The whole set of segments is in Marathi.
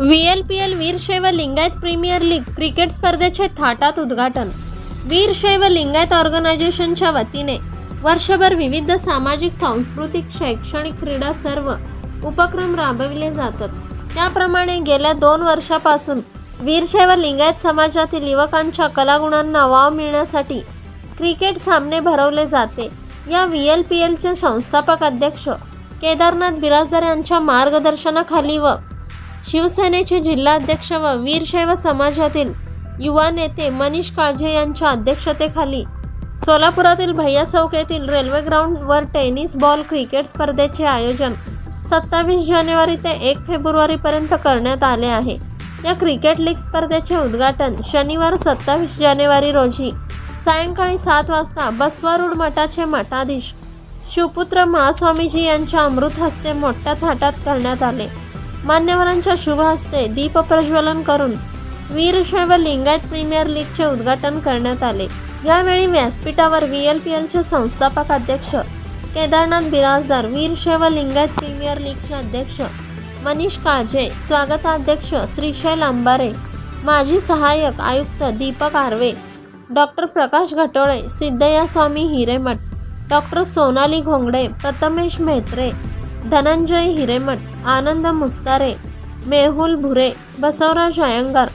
V L P L Veerashaiva Lingayat premier league cricket स्पर्धेचे थाटात उद्घाटन. वीरशैव लिंगायत ऑर्गनायझेशनच्या वतीने वर्षभर विविध सामाजिक सांस्कृतिक शैक्षणिक क्रीडा सर्व उपक्रम राबविले जातात. त्याप्रमाणे गेल्या दोन वर्षापासून वीरशैव लिंगायत समाजातील युवकांच्या कलागुणांना वाव मिळण्यासाठी क्रिकेट सामने भरवले जाते. या व्ही एल पी एलचे संस्थापक अध्यक्ष केदारनाथ बिराजदार यांच्या मार्गदर्शनाखाली व शिवसेनेचे जिल्हाध्यक्ष व वीरशैव समाजातील युवा नेते मनीष काळजे यांच्या अध्यक्षतेखाली सोलापुरातील भैया चौक येथील रेल्वे ग्राउंडवर टेनिस बॉल क्रिकेट स्पर्धेचे आयोजन सत्तावीस जानेवारी ते एक फेब्रुवारीपर्यंत करण्यात आले आहे. या क्रिकेट लीग स्पर्धेचे उद्घाटन शनिवार सत्तावीस जानेवारी रोजी सायंकाळी सात वाजता बसवारूढ मठाचे मठाधीश शिवपुत्र महास्वामीजी यांच्या अमृत हस्ते मोठ्या थाटात करण्यात आले. मान्यवरांच्या शुभ हस्ते दीप प्रज्वलन करून वीरशैव लिंगायत प्रीमियर लीगचे उद्घाटन करण्यात आले. यावेळी व्यासपीठावर व्ही एल पी एलचे संस्थापक अध्यक्ष केदारनाथ बिराजदार वीरशैव लिंगायत प्रीमियर लीगचे अध्यक्ष मनीष काळजे स्वागताध्यक्ष श्रीशैल अंबारे माजी सहाय्यक आयुक्त दीपक आर्वे डॉक्टर प्रकाश घटोळे सिद्धया स्वामी हिरेमठ डॉक्टर सोनाली घोंगडे प्रथमेश मेहत्रे धनंजय हिरेमठ आनंद मुस्तारे मेहुल भुरे बसवराज अयंगार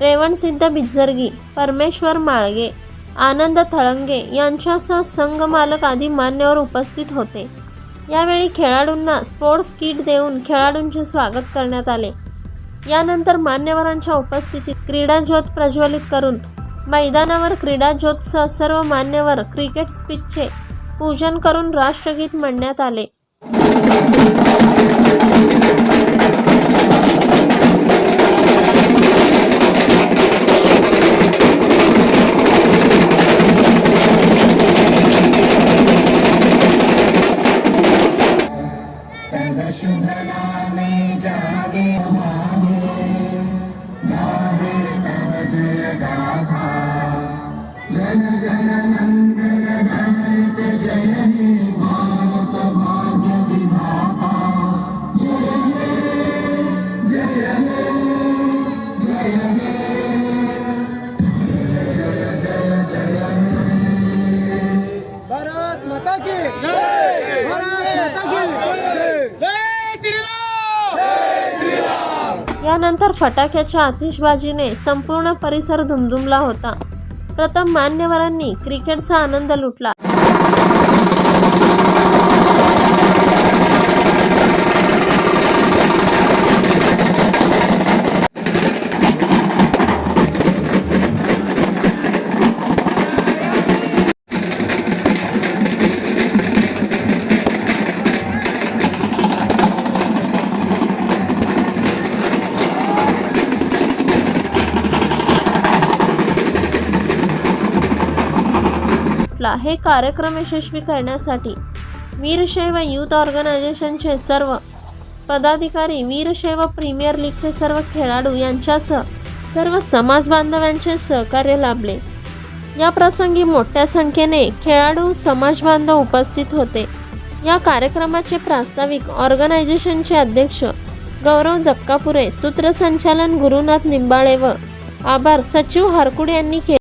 रेवणसिद्ध बिज्जर्गी परमेश्वर माळगे आनंद थळंगे यांच्यासह संघमालक आदी मान्यवर उपस्थित होते. यावेळी खेळाडूंना स्पोर्ट्स किट देऊन खेळाडूंचे स्वागत करण्यात आले. यानंतर मान्यवरांच्या उपस्थितीत क्रीडा ज्योत प्रज्वलित करून मैदानावर क्रीडा ज्योतसह सर्व मान्यवर क्रिकेट स्पीचचे पूजन करून राष्ट्रगीत म्हणण्यात आले. तव शुभ नामे जागे हमारे गाहे तव जय भारत माता की। जय भारत माता की जय श्रीराम जय श्रीराम। यानंतर फटाक्याच्या आतिषबाजीने संपूर्ण परिसर धुमधुमला होता. प्रथम मान्यवरांनी क्रिकेटचा आनंद लुटला. ला हे कार्यक्रम यशस्वी करण्यासाठी वीरशैव युथ ऑर्गनायझेशनचे सर्व पदाधिकारी वीरशैव प्रीमियर लीगचे सर्व खेळाडू यांच्यासह सर्व समाज बांधवांचे सहकार्य लाभले. या प्रसंगी मोठ्या संख्येने खेळाडू समाज बांधव उपस्थित होते. या कार्यक्रमाचे प्रास्ताविक ऑर्गनायझेशनचे अध्यक्ष गौरव जक्कापुरे सूत्रसंचालन गुरुनाथ निंबाळे व आभार सचिव हरकुडे यांनी केले.